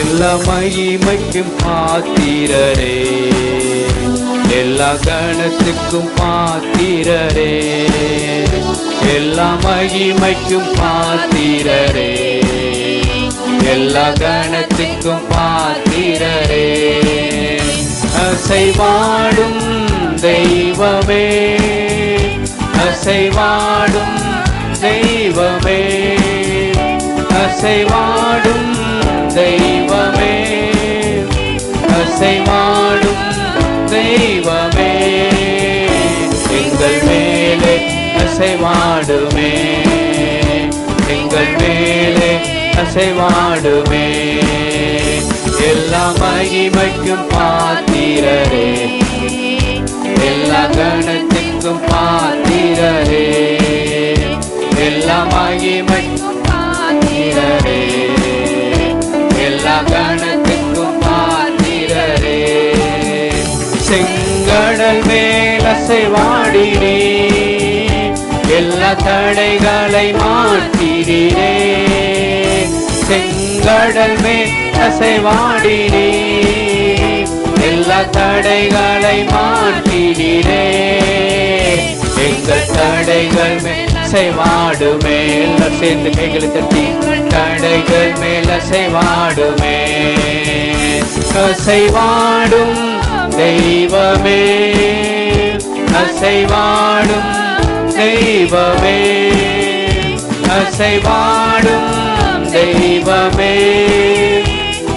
எல்லா மகிமைக்கும் பாத்திரரே. எல்லா கணத்துக்கும் பாத்திரரே. எல்லா மகிமைக்கும் பாத்திரரே. எல்லா கணத்துக்கும் பாத்திரரே. அசைவாடும் தெய்வமே. அசைவாடும் தெய்வமே. அசைவாடும் தெய்வமே. அசைவாடும் தெய்வமே. எங்கள் மேலே அசைவாடுமே. எங்கள் மேலே அசைவாடுமே. எல்லா மகிமைக்கும் பாத்திரரே. எல்லா கணத்துக்கும் பாத்திரரே. எல்லா மகிமைக்கும் பாத்திரரே. எல்லா கணத்துக்கும் பாத்திரரே. செங்கடல் மேல் அசைவாடினே எல்லா தடைகளை மாற்றினே செங்கடல் மேல் அசைவாடினே எல்லா தடைகளை மாற்றினே எங்கள் தடைகள் மேல் அசைவாடுமே எல்லாம் சேர்ந்து கைகளை தட்டி. தடைகள் மேல் அசைவாடுமே அசைவாடும் தெய்வமே. அசைவாடும் செய்வமே அசைவாடும் தெய்வமே.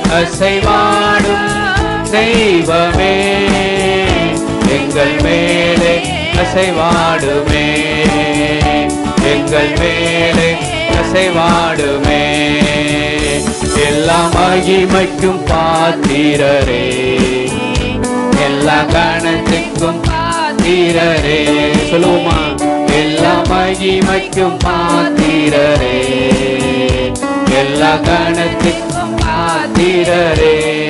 அசைவாடும் தெய்வமே. எங்கள் மேலே அசைவாடுமே. எங்கள் மேலே அசைவாடுமே. எல்லா மகிமைக்கும் பாத்திரரே. எல்லா கணத்துக்கும் பாத்திரரே. சொல்லுவோமா? மகிமைக்கும் பாத்திரரே. எல்லா கணத்துக்கும் பாத்திரரே.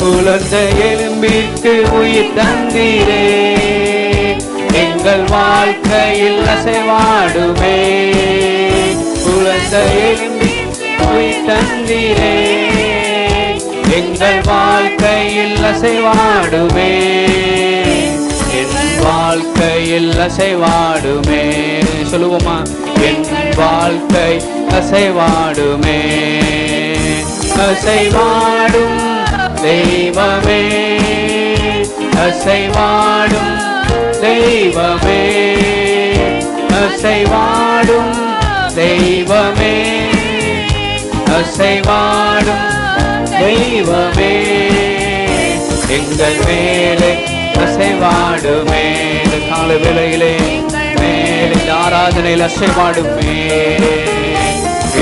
குழந்த எலும்பிற்கு உயிர் தந்தீரே. எங்கள் வாழ்க்கையில் அசைவாடுமே. குழந்த எலும்பிற்கு உயிர் தந்தீரே. எங்கள் வாழ்க்கையில் அசைவாடுமே. வாழ்க்கையில் அசைவாடுமே. சொல்லுவோமா? என் வாழ்க்கை அசைவாடுமே. அசைவாடும் தெய்வமே. அசைவாடும் தெய்வமே. அசைவாடும் தெய்வமே. அசைவாடும் தெய்வமே. எங்கள் மேலே அசைவாடுமே இந்த கால வேளையிலே மேல் இந்த ஆராதனையில் அசைவாடுமே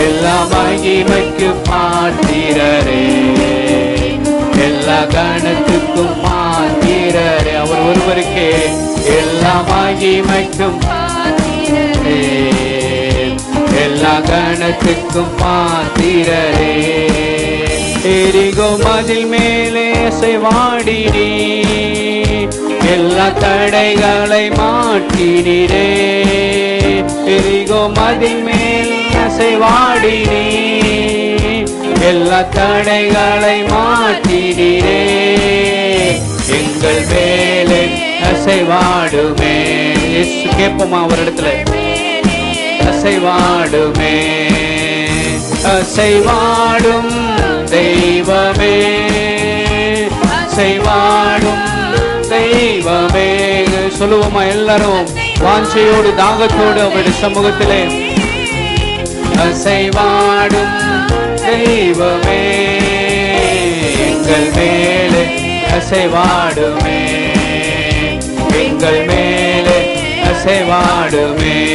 எல்லா மகிமைக்கு பாத்திரரே எல்லா கணத்துக்கும் பாத்திரரே அவர் ஒருவருக்கே எல்லா மகிமைக்கும் பாத்திரரே எல்லா கணத்துக்கும் பாத்திரரே எரிகோ மதில் மேலே அசைவாடினே எல்லா தடைகளை மாட்டினே எரிகோ மதில் மேல் அசைவாடினே. எல்லா தடைகளை மாற்றினீரே. எங்கள் வேலை அசைவாடுமே. கேட்போமா ஒரு இடத்துல? அசைவாடுமே. அசைவாடும் தெய்வமே. அசைவா சொல்லுவோமா எல்லாரும்? வாஞ்சையோடு தாகத்தோடு அவருடைய சமூகத்திலே. அசைவாடும் தெய்வமே எங்கள் மேலே அசைவாடுமே. எங்கள் மேலே அசைவாடுமே.